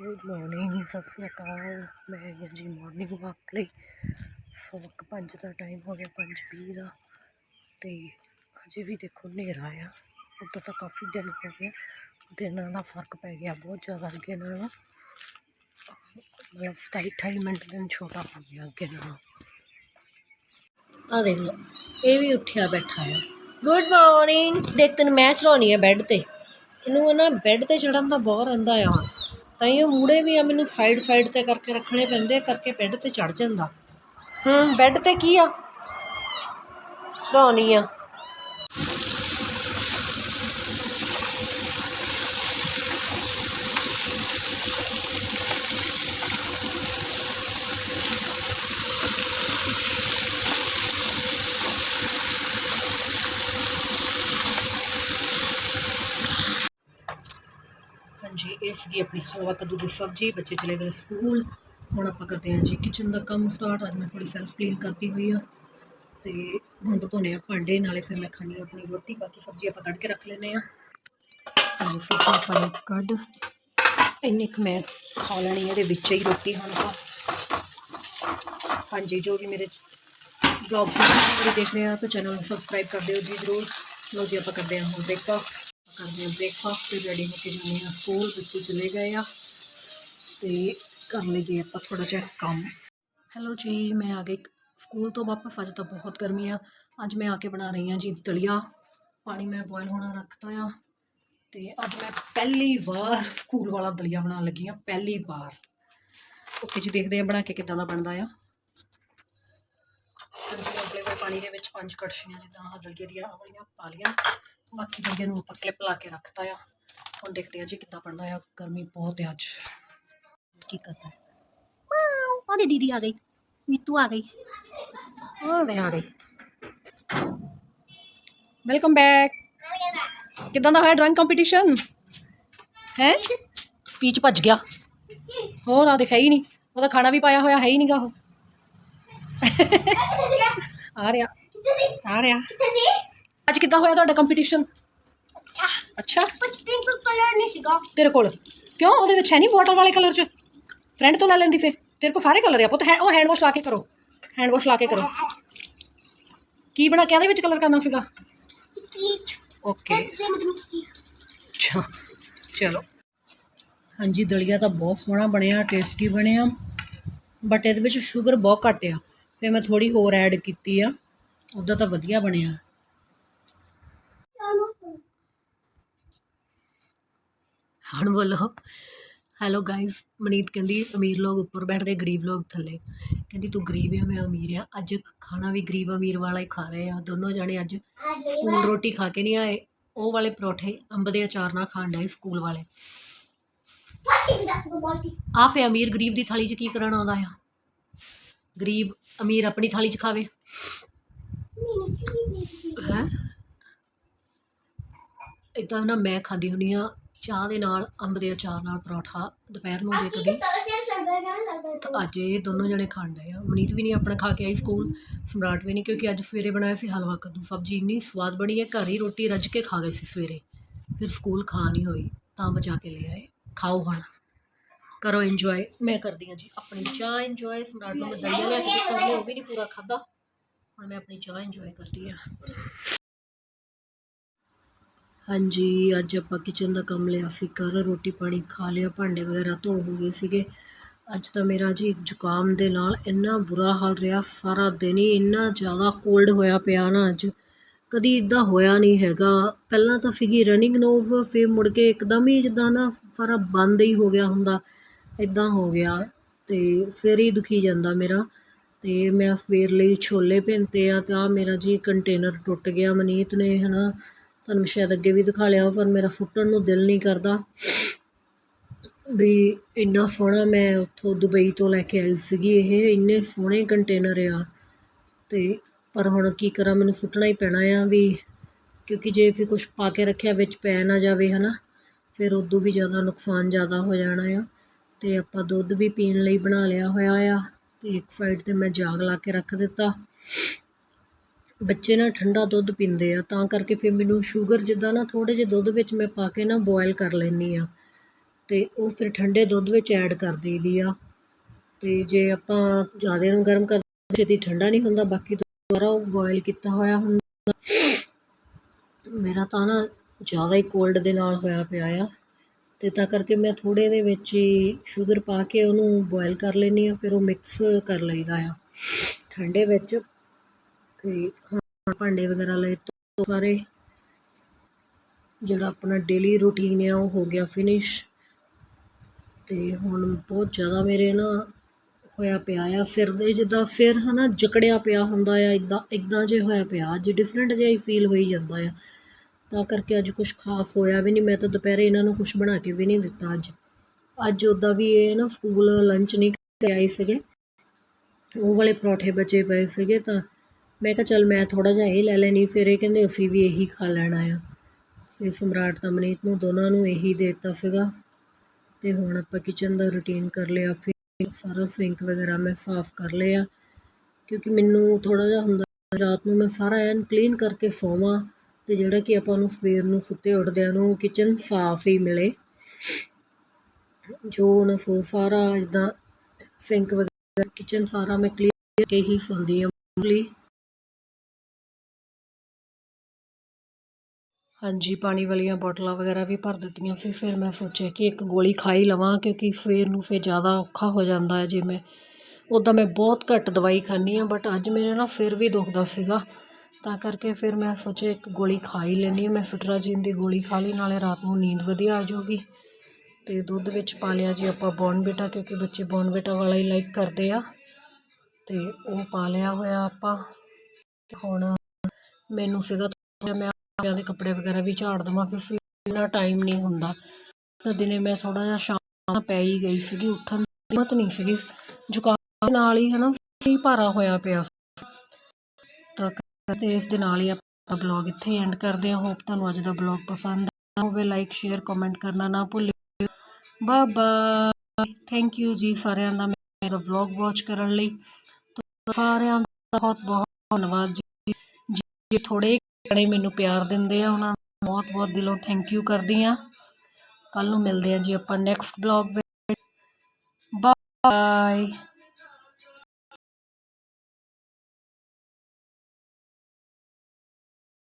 Good morning ਸਤਿ ਸ਼੍ਰੀ ਅਕਾਲ। ਮੈਂ ਆਈ ਜੀ ਮਾਰਨਿੰਗ ਵਾਕ ਲਈ ਸਵਕ ਪੰਜ ਦਾ ਟਾਈਮ ਹੋ ਗਿਆ, ਪੰਜ ਵੀਹ ਦਾ। ਤੇ ਅਜੇ ਵੀ ਦੇਖੋ ਹਨੇਰਾ ਆ। ਉੱਦਾਂ ਤਾਂ ਕਾਫੀ ਦਿਨ ਹੋ ਗਿਆ ਦਿਨਾਂ ਦਾ ਫ਼ਰਕ ਪੈ ਗਿਆ, ਬਹੁਤ ਜ਼ਿਆਦਾ ਅੱਗੇ ਨਾਲੋਂ। ਮਤਲਬ ਸਤਾਈ ਅਠਾਈ ਮਿੰਟ ਦਿਨ ਛੋਟਾ ਹੋ ਗਿਆ ਅੱਗੇ ਨਾਲੋਂ। ਆ ਦੇਖ ਲਓ, ਇਹ ਵੀ ਉੱਠਿਆ ਬੈਠਾ ਹੈ ਗੁੱਡ ਮਾਰਨਿੰਗ ਦੇਖ ਤੈਨੂੰ ਮੈਂ ਚਲਾਉਣੀ ਹੈ ਬੈੱਡ ਤੇ। ਇਹਨੂੰ ਨਾ ਬੈੱਡ ਤੇ ਚੜਨ ਦਾ ਬਹੁਤ ਰਹਿੰਦਾ ਆ। ਤਾਂ ਇਹ ਮੂੜੇ ਵੀ ਆ, ਮੈਨੂੰ ਸਾਈਡ ਸਾਈਡ ਤੇ ਕਰਕੇ ਰੱਖਣੇ ਪੈਂਦੇ ਕਰਕੇ ਬੈੱਡ ਤੇ ਚੜ ਜਾਂਦਾ। ਹੂੰ ਬੈੱਡ ਤੇ ਕੀ ਆ? ਚੜਾਉਣੀ ਆ। ਹਾਂਜੀ ਇਹ ਸੀਗੀ ਆਪਣੀ ਹਲਵਾ ਕੱਦੂ ਦੀ ਸਬਜ਼ੀ, ਬੱਚੇ ਚਲੇ ਗਏ ਸਕੂਲ। ਹੁਣ ਆਪਾਂ ਕਰਦੇ ਹਾਂ ਜੀ ਕਿਚਨ ਦਾ ਕੰਮ ਸਟਾਰਟ ਅੱਜ ਮੈਂ ਥੋੜੀ ਸੈਲਫ ਕਲੀਨ ਕਰਤੀ ਹੋਈ ਆ। ਤੇ ਹੁਣ ਧੋਨੇ ਆ ਭਾਂਡੇ, ਨਾਲੇ ਫਿਰ ਮੈਂ ਖਾਣੀ ਆ ਆਪਣੀ ਰੋਟੀ। ਬਾਕੀ ਸਬਜ਼ੀ ਆਪਾਂ ਕੱਢ ਕੇ ਰੱਖ ਲੈਨੇ ਆ ਹਾਂਜੀ ਸਬਜ਼ੀ ਆਪਾਂ ਕੱਢ। ਇੰਨੀ ਕੁ ਮੈਂ ਖਾ ਲੈਣੀ ਇਹਦੇ ਵਿੱਚ ਹੀ ਰੋਟੀ ਹੁਣ ਤਾਂ। ਹਾਂਜੀ, ਜੋ ਵੀ ਮੇਰੇ ਬਲੌਗਸ ਨੂੰ ਦੇਖ ਰਹੇ ਆ। ਤਾਂ ਚੈਨਲ ਨੂੰ ਸਬਸਕ੍ਰਾਈਬ ਕਰ ਦਿਓ ਜੀ ਜ਼ਰੂਰ। ਲੋ ਜੀ, ਆਪਾਂ ਕਰਦੇ ਹਾਂ ਹੁਣ ਬ੍ਰੇਕਫਾਸਟ ਕਰਦੇ ਹਾਂ ਬ੍ਰੇਕਫਾਸਟ ਤੇ ਰੈਡੀ ਹੋ ਕੇ ਜਾਂਦੇ ਹਾਂ। ਸਕੂਲ ਬੱਚੇ ਚਲੇ ਗਏ ਆ ਤੇ ਕਰ ਲਈਏ ਆਪਾਂ ਥੋੜਾ ਜਿਹਾ ਕੰਮ। ਹੈਲੋ ਜੀ, ਮੈਂ ਆ ਗਈ ਸਕੂਲ ਤੋਂ ਵਾਪਸ। ਅੱਜ ਤਾਂ ਬਹੁਤ ਗਰਮੀ ਆ। ਅੱਜ ਮੈਂ ਆ ਕੇ ਬਣਾ ਰਹੀ ਹਾਂ ਜੀ ਦਲੀਆ। ਪਾਣੀ ਮੈਂ ਬੋਇਲ ਹੋਣਾ ਰੱਖਤਾ ਆ। ਤੇ ਅੱਜ ਮੈਂ ਪਹਿਲੀ ਵਾਰ ਸਕੂਲ ਵਾਲਾ ਦਲੀਆ ਬਣਾਉਣ ਲੱਗੀ ਆ ਪਹਿਲੀ ਵਾਰ। ਓਕੇ ਜੀ, ਦੇਖਦੇ ਆ ਬਣਾ ਕੇ ਕਿੱਦਾਂ ਦਾ ਬਣਦਾ ਆ। ਅੱਜ ਮੈਂ ਆਪਣੇ ਕੋਲ ਪਾਣੀ ਦੇ ਵਿੱਚ ਪੰਜ ਕੜਛੀਆਂ ਜਿੱਦਾਂ ਆਹ ਦਲੀਏ ਦੀਆਂ ਆਹ ਵਾਲੀਆਂ ਪਾ ਲੀਆਂ ਬਾਕੀ ਦਲੀਏ ਨੂੰ ਆਪਾਂ ਕਲਿੱਪ ਲਾ ਕੇ ਰੱਖਤਾ ਆ। ਹੁਣ ਦੇਖਦੇ ਆ ਜੀ ਕਿੱਦਾਂ ਬਣਦਾ ਆ। ਗਰਮੀ ਬਹੁਤ ਹੈ ਅੱਜ। ਕੀ ਕਰਦਾ? ਵਾਓ ਉਹਦੇ ਦੀਦੀ ਆ ਗਈ। ਮੀਤੂ ਆ ਗਈ। ਉਹਦੇ ਆ ਗਈ। Welcome back. ਕਿੱਦਾਂ ਦਾ ਹੋਇਆ ਡਰਾਇੰਗ ਕੰਪੀਟੀਸ਼ਨ? ਹੈ? ਪੀਚ ਭੱਜ ਗਿਆ। ਹੋਰ ਆ ਦਿਖਾਈ ਨਹੀਂ। ਉਹਦਾ ਖਾਣਾ ਵੀ ਪਾਇਆ ਹੋਇਆ ਹੈ ਹੀ ਨਹੀਂਗਾ ਉਹ। ਆ ਰਿਹਾ। ਆ ਰਿਹਾ। ਅੱਜ ਕਿੱਦਾਂ ਹੋਇਆ ਤੁਹਾਡਾ ਕੰਪੀਟੀਸ਼ਨ ਅੱਛਾ। ਪਿੰਕ ਕਲਰ ਨਹੀਂ ਸੀਗਾ। ਤੇਰੇ ਕੋਲ? ਕਿਉਂ? ਉਹਦੇ ਵਿੱਚ ਹੈ ਨਹੀਂ ਵਾਟਰ ਵਾਲੇ ਕਲਰ ਚ? ਫਰੈਂਡ ਤੋਂ ਲੈ ਲੈਂਦੀ ਫੇ ਤੇਰੇ ਕੋਲ ਸਾਰੇ ਕਲਰ ਆ ਪੁੱਤ। ਹੈ ਉਹ ਹੈਂਡ ਵਾਸ਼ ਲਾ ਕੇ ਕਰੋ। ਹੈਂਡ ਵਾਸ਼ ਲਾ ਕੇ ਕਰੋ। ਕੀ ਬਣਾ ਕੇ ਇਹਦੇ ਵਿੱਚ ਕਲਰ ਕਰਨਾ ਸੀਗਾ? ਪੀਚ ਓਕੇ ਤੇ ਮਤਲਬ ਕੀ? ਅੱਛਾ। ਚਲੋ। ਹਾਂਜੀ ਦਲੀਆ ਤਾਂ ਬਹੁਤ ਸੋਹਣਾ ਬਣਿਆ ਟੇਸਟੀ ਬਣਿਆ। ਬਟ ਇਹਦੇ ਵਿੱਚ ਸ਼ੂਗਰ ਬਹੁਤ ਘੱਟ ਆ। ਫਿਰ ਮੈਂ ਥੋੜੀ ਹੋਰ ਐਡ ਕੀਤੀ ਆ। ਉਦਾਂ ਤਾਂ ਵਧੀਆ ਬਣਿਆ। ਹੁਣ ਬੋਲੋ ਹੈਲੋ ਗਾਇਸ ਮਨੀਤ ਕਹਿੰਦੀ, ਅਮੀਰ ਲੋਕ ਉੱਪਰ ਬੈਠਦੇ, ਗਰੀਬ ਲੋਕ ਥੱਲੇ। ਕਹਿੰਦੀ, ਤੂੰ ਗਰੀਬ ਆ, ਮੈਂ ਅਮੀਰ ਆ। ਅੱਜ ਖਾਣਾ ਵੀ ਗਰੀਬ, ਅਮੀਰ ਵਾਲਾ ਹੀ ਖਾ ਰਹੇ ਆ। ਦੋਨੋਂ ਜਾਣੇ ਅੱਜ ਸਕੂਲ ਰੋਟੀ ਖਾ ਕੇ ਨਹੀਂ ਆਏ। ਉਹ ਵਾਲੇ ਪਰੌਠੇ ਅੰਬ ਦੇ ਅਚਾਰ ਨਾਲ ਖਾਣ ਡਏ ਸਕੂਲ ਵਾਲੇ। ਪਾਸਿੰਗ ਦਾ ਆ ਫੇ ਅਮੀਰ ਗਰੀਬ ਦੀ ਥਾਲੀ 'ਚ ਕੀ ਕਰਨ ਆਉਂਦਾ ਆ? ਗਰੀਬ ਅਮੀਰ ਆਪਣੀ ਥਾਲੀ 'ਚ ਖਾਵੇ। ਨਹੀਂ ਨਹੀਂ ਹੈ? ਇਦਾਂ ਨਾ ਮੈਂ ਖਾਂਦੀ ਹੁੰਦੀ ਆ ਚਾਹ ਦੇ ਨਾਲ ਅੰਬ ਦੇ ਅਚਾਰ ਨਾਲ ਪਰੌਠਾ ਦੁਪਹਿਰ ਨੂੰ ਜੇ ਕਦੀ। ਤਾਂ ਅੱਜ ਇਹ ਦੋਨੋਂ ਜਣੇ ਖਾਣ ਡਏ ਆ। ਮਨੀਤ ਵੀ ਨਹੀਂ ਆਪਣਾ ਖਾ ਕੇ ਆਈ ਸਕੂਲ ਸਮਰਾਟ ਵੀ ਨਹੀਂ ਕਿਉਂਕਿ ਅੱਜ ਸਵੇਰੇ ਬਣਾਇਆ ਸੀ ਹਲਵਾ ਕੱਦੂ। ਸਬਜ਼ੀ ਇੰਨੀ ਸਵਾਦ ਬਣੀ ਹੈ ਘਰ ਹੀ ਰੋਟੀ ਰੱਜ ਕੇ ਖਾ ਗਏ ਸੀ ਸਵੇਰੇ। ਫਿਰ ਸਕੂਲ ਖਾ ਨਹੀਂ ਹੋਈ ਤਾਂ ਬਚਾ ਕੇ ਲੈ ਆਏ। ਖਾਓ ਹੁਣ। ਕਰੋ ਇੰਜੋਏ ਮੈਂ ਕਰਦੀ ਹਾਂ ਜੀ ਆਪਣੀ ਚਾਹ ਇੰਜੋਏ ਸਮਰਾਟ ਨੂੰ ਮੈਂ ਦਲੀਆ ਲਿਆ ਕੇ ਦਿੱਤਾ ਉਹ ਵੀ ਨਹੀਂ ਪੂਰਾ ਖਾਦਾ ਹੁਣ ਮੈਂ ਆਪਣੀ ਚਾਹ ਇੰਜੋਏ ਕਰਦੀ ਹਾਂ। ਹਾਂਜੀ, ਅੱਜ ਆਪਾਂ ਕਿਚਨ ਦਾ ਕੰਮ ਲਿਆ ਸੀ ਕਰ ਰੋਟੀ ਪਾਣੀ ਖਾ ਲਿਆ, ਭਾਂਡੇ ਵਗੈਰਾ ਧੋ ਹੋ ਗਏ ਸੀਗੇ। ਅੱਜ ਤਾਂ ਮੇਰਾ ਜੀ ਜ਼ੁਕਾਮ ਦੇ ਨਾਲ ਇੰਨਾ ਬੁਰਾ ਹਾਲ ਰਿਹਾ ਸਾਰਾ ਦਿਨ ਹੀ, ਇੰਨਾ ਜ਼ਿਆਦਾ ਕੋਲਡ ਹੋਇਆ ਪਿਆ ਨਾ ਅੱਜ। ਕਦੀ ਇਦਾਂ ਹੋਇਆ ਨਹੀਂ ਹੈਗਾ। ਪਹਿਲਾਂ ਤਾਂ ਸੀਗੀ ਰਨਿੰਗ ਨੋਜ਼ ਫਿਰ ਮੁੜ ਕੇ ਇੱਕਦਮ ਹੀ ਜਿੱਦਾਂ ਨਾ ਸਾਰਾ ਬੰਦ ਹੀ ਹੋ ਗਿਆ ਹੁੰਦਾ ਇਦਾਂ ਹੋ ਗਿਆ ਤੇ ਸਿਰ ਹੀ ਦੁਖੀ ਜਾਂਦਾ ਮੇਰਾ। ਤੇ ਮੈਂ ਸਵੇਰ ਲਈ ਛੋਲੇ ਭਿੰਤੇ ਆ, ਤਾਂ ਮੇਰਾ ਜੀ ਕੰਟੇਨਰ ਟੁੱਟ ਗਿਆ ਮਨੀਤ ਨੇ, ਹਨਾ। ਤੁਹਾਨੂੰ ਸ਼ਾਇਦ ਅੱਗੇ ਵੀ ਦਿਖਾ ਲਿਆ ਪਰ ਮੇਰਾ ਸੁੱਟਣ ਨੂੰ ਦਿਲ ਨਹੀਂ ਕਰਦਾ ਵੀ ਇੰਨਾ ਸੋਹਣਾ ਮੈਂ ਉੱਥੋਂ ਦੁਬਈ ਤੋਂ ਲੈ ਕੇ ਆਈ ਸੀਗੀ। ਇਹ ਇੰਨੇ ਸੋਹਣੇ ਕੰਟੇਨਰ ਆ। ਤੇ ਪਰ ਹੁਣ ਕੀ ਕਰਾਂ, ਮੈਨੂੰ ਸੁੱਟਣਾ ਹੀ ਪੈਣਾ ਆ ਵੀ, ਕਿਉਂਕਿ ਜੇ ਫਿਰ ਕੁਝ ਪਾ ਕੇ ਰੱਖਿਆ ਵਿੱਚ ਪੈ ਨਾ ਜਾਵੇ, ਹਨਾ, ਫਿਰ ਉਦੋਂ ਵੀ ਜ਼ਿਆਦਾ ਨੁਕਸਾਨ ਜ਼ਿਆਦਾ ਹੋ ਜਾਣਾ ਆ। ਤੇ ਆਪਾਂ ਦੁੱਧ ਵੀ ਪੀਣ ਲਈ ਬਣਾ ਲਿਆ ਹੋਇਆ ਆ, ਤੇ ਇੱਕ ਸਾਈਡ ਤੇ ਮੈਂ ਜਾਗ ਲਾ ਕੇ ਰੱਖ ਦਿੱਤਾ। ਬੱਚੇ ਨਾ ਠੰਡਾ ਦੁੱਧ ਪੀਂਦੇ ਆ, ਤਾਂ ਕਰਕੇ ਫਿਰ ਮੈਨੂੰ ਸ਼ੂਗਰ ਜਿੱਦਾਂ ਨਾ ਥੋੜ੍ਹੇ ਜਿਹੇ ਦੁੱਧ ਵਿੱਚ ਮੈਂ ਪਾ ਕੇ ਨਾ ਬੋਇਲ ਕਰ ਲੈਂਦੀ ਹਾਂ। ਅਤੇ ਉਹ ਫਿਰ ਠੰਡੇ ਦੁੱਧ ਵਿੱਚ ਐਡ ਕਰ ਦੇਈਦੀ ਆ। ਅਤੇ ਜੇ ਆਪਾਂ ਜ਼ਿਆਦਾ ਨੂੰ ਗਰਮ ਕਰ ਛੇਤੀ ਠੰਡਾ ਨਹੀਂ ਹੁੰਦਾ, ਬਾਕੀ ਦੁਬਾਰਾ ਉਹ ਬੋਇਲ ਕੀਤਾ ਹੋਇਆ ਹੁੰਦਾ। ਮੇਰਾ ਤਾਂ ਨਾ ਜ਼ਿਆਦਾ ਹੀ ਕੋਲਡ ਦੇ ਨਾਲ ਹੋਇਆ ਪਿਆ ਆ। ਅਤੇ ਤਾਂ ਕਰਕੇ ਮੈਂ ਥੋੜ੍ਹੇ ਦੇ ਵਿੱਚ ਹੀ ਸ਼ੂਗਰ ਪਾ ਕੇ ਉਹਨੂੰ ਬੋਇਲ ਕਰ ਲੈਂਦੀ ਹਾਂ, ਫਿਰ ਉਹ ਮਿਕਸ ਕਰ ਲਈਦਾ ਆ। ਠੰਡੇ ਵਿੱਚ ਤੇ ਹੁਣ ਭਾਂਡੇ ਵਗੈਰਾ ਲਏ ਤੋਂ ਸਾਰੇ ਜਿਹੜਾ ਆਪਣਾ ਡੇਲੀ ਰੂਟੀਨ ਆ, ਉਹ ਹੋ ਗਿਆ ਫਿਨਿਸ਼ ਤੇ ਹੁਣ ਬਹੁਤ ਜ਼ਿਆਦਾ ਮੇਰੇ ਨਾ ਹੋਇਆ ਪਿਆ ਆ ਸਿਰ ਜਿੱਦਾਂ ਸਿਰ ਹਨਾ ਜਕੜਿਆ ਪਿਆ ਹੁੰਦਾ ਆ ਇਦਾਂ ਇਦਾਂ ਜੇ ਹੋਇਆ ਪਿਆ, ਅੱਜ ਡਿਫਰੈਂਟ ਜਿਹਾ ਹੀ ਫੀਲ ਹੋਈ ਜਾਂਦਾ ਆ। ਤਾਂ ਕਰਕੇ ਅੱਜ ਕੁਝ ਖਾਸ ਹੋਇਆ ਵੀ ਨਹੀਂ, ਮੈਂ ਤਾਂ ਦੁਪਹਿਰੇ ਇਹਨਾਂ ਨੂੰ ਕੁਝ ਬਣਾ ਕੇ ਵੀ ਨਹੀਂ ਦਿੱਤਾ ਅੱਜ। ਅੱਜ ਉੱਦਾਂ ਵੀ ਇਹ ਨਾ ਸਕੂਲ ਲੰਚ ਨਹੀਂ ਕਰਕੇ ਆਏ ਸੀਗੇ। ਉਹ ਵਾਲੇ ਪਰੌਠੇ ਬਚੇ ਪਏ ਸੀਗੇ ਤਾਂ ਮੈਂ ਕਿਹਾ ਚੱਲ ਮੈਂ ਥੋੜ੍ਹਾ ਜਿਹਾ ਇਹ ਲੈ ਲੈਂਦੀ ਫਿਰ ਇਹ ਕਹਿੰਦੇ ਅਸੀਂ ਵੀ ਇਹੀ ਖਾ ਲੈਣਾ ਆ। ਫਿਰ ਸਮਰਾਟ ਤਾਂ ਮਨੀਤ ਨੂੰ ਦੋਨਾਂ ਨੂੰ ਇਹੀ ਦੇ ਦਿੱਤਾ ਸੀਗਾ। ਅਤੇ ਹੁਣ ਆਪਾਂ ਕਿਚਨ ਦਾ ਰੂਟੀਨ ਕਰ ਲਿਆ, ਫਿਰ ਸਾਰਾ ਸਿੰਕ ਵਗੈਰਾ ਮੈਂ ਸਾਫ਼ ਕਰ ਲਿਆ। ਕਿਉਂਕਿ ਮੈਨੂੰ ਥੋੜ੍ਹਾ ਜਿਹਾ ਹੁੰਦਾ ਰਾਤ ਨੂੰ ਮੈਂ ਸਾਰਾ ਐਨ ਕਲੀਨ ਕਰਕੇ ਸੋਵਾਂ ਅਤੇ ਜਿਹੜਾ ਕਿ ਆਪਾਂ ਨੂੰ ਸਵੇਰ ਨੂੰ ਸੁੱਤੇ ਉੱਠਦਿਆਂ ਨੂੰ ਕਿਚਨ ਸਾਫ਼ ਹੀ ਮਿਲੇ। ਜੋ ਨਾ ਸੋ ਸਾਰਾ ਜਿੱਦਾਂ ਸਿੰਕ ਵਗੈਰਾ ਕਿਚਨ ਸਾਰਾ ਮੈਂ ਕਲੀਨ ਕਰਕੇ ਹੀ ਸੌਂਦੀ ਹਾਂ। ਮੋਸਟਲੀ ਹਾਂਜੀ, ਪਾਣੀ ਵਾਲੀਆਂ ਬੋਟਲਾਂ ਵਗੈਰਾ ਵੀ ਭਰ ਦਿੱਤੀਆਂ। ਫਿਰ ਫਿਰ ਮੈਂ ਸੋਚਿਆ ਕਿ ਇੱਕ ਗੋਲੀ ਖਾ ਹੀ ਲਵਾਂ, ਕਿਉਂਕਿ ਫਿਰ ਨੂੰ ਫਿਰ ਜ਼ਿਆਦਾ ਔਖਾ ਹੋ ਜਾਂਦਾ ਹੈ ਜੇ ਮੈਂ ਉੱਦਾਂ ਮੈਂ ਬਹੁਤ ਘੱਟ ਦਵਾਈ ਖਾਂਦੀ ਹਾਂ ਬਟ ਅੱਜ ਮੇਰੇ ਨਾ ਫਿਰ ਵੀ ਦੁਖਦਾ ਸੀਗਾ। ਤਾਂ ਕਰਕੇ ਫਿਰ ਮੈਂ ਸੋਚਿਆ ਇੱਕ ਗੋਲੀ ਖਾ ਹੀ ਲੈਂਦੀ ਹਾਂ। ਮੈਂ ਫਿਟਰਾਜੀਨ ਦੀ ਗੋਲੀ ਖਾ ਲਈ, ਨਾਲੇ ਰਾਤ ਨੂੰ ਨੀਂਦ ਵਧੀਆ ਆ ਜਾਊਗੀ। ਤੇ ਦੁੱਧ ਵਿੱਚ ਪਾ ਲਿਆ ਜੀ ਆਪਾਂ ਬੋਰਨਵੀਟਾ ਕਿਉਂਕਿ ਬੱਚੇ ਬੋਰਨਵੀਟਾ ਵਾਲਾ ਹੀ ਲਾਈਕ ਕਰਦੇ ਆ। ਤੇ ਉਹ ਪਾ ਲਿਆ ਹੋਇਆ ਆਪਾਂ। ਹੁਣ ਮੈਨੂੰ ਸੀਗਾ, ਮੈਂ ਆਪਿਆਂ ਦੇ ਕੱਪੜੇ ਵਗੈਰਾ ਵੀ ਝਾੜ ਦੇਵਾਂ, ਫਿਰ ਇੰਨਾ ਟਾਈਮ ਨਹੀਂ ਹੁੰਦਾ। ਤਾਂ ਦਿਨੇ ਮੈਂ ਥੋੜਾ ਜਿਹਾ ਸ਼ਾਮ ਪੈ ਹੀ ਗਈ ਸੀਗੀ, ਉੱਠਣ ਦੀ ਹਿੰਮਤ ਨਹੀਂ ਸੀਗੀ। ਜ਼ੁਕਾਮ ਨਾਲ ਹੀ ਹਨਾ ਸੀ ਭਾਰਾ ਹੋਇਆ ਪਿਆ ਤਾਂ ਤੇ ਇਸ ਦੇ ਨਾਲ ਹੀ ਆਪਾਂ ਬਲੌਗ ਇੱਥੇ ਐਂਡ ਕਰਦੇ ਹਾਂ। ਹੋਪ ਤੁਹਾਨੂੰ ਅੱਜ ਦਾ ਬਲੌਗ ਪਸੰਦ ਆਇਆ ਹੋਵੇ। ਲਾਈਕ ਸ਼ੇਅਰ ਕਮੈਂਟ ਕਰਨਾ ਨਾ ਭੁੱਲਿਓ। ਬਾਏ ਬਾਏ ਥੈਂਕ ਯੂ ਜੀ ਸਾਰਿਆਂ ਦਾ ਮੇਰਾ ਬਲੌਗ ਵਾਚ ਕਰਨ ਲਈ। ਸਾਰਿਆਂ ਦਾ ਬਹੁਤ ਬਹੁਤ ਧੰਨਵਾਦ ਜੀ। ਜੇ ਥੋੜੇ ਜਣੇ ਮੈਨੂੰ ਪਿਆਰ ਦਿੰਦੇ ਆ, ਉਹਨਾਂ ਦਾ ਬਹੁਤ ਬਹੁਤ ਦਿਲੋਂ ਥੈਂਕ ਯੂ ਕਰਦੀ ਆ ਕੱਲ ਨੂੰ ਮਿਲਦੇ ਆ ਜੀ ਆਪਾਂ ਨੈਕਸਟ ਬਲੌਗ ਵਿੱਚ। ਬਾਏ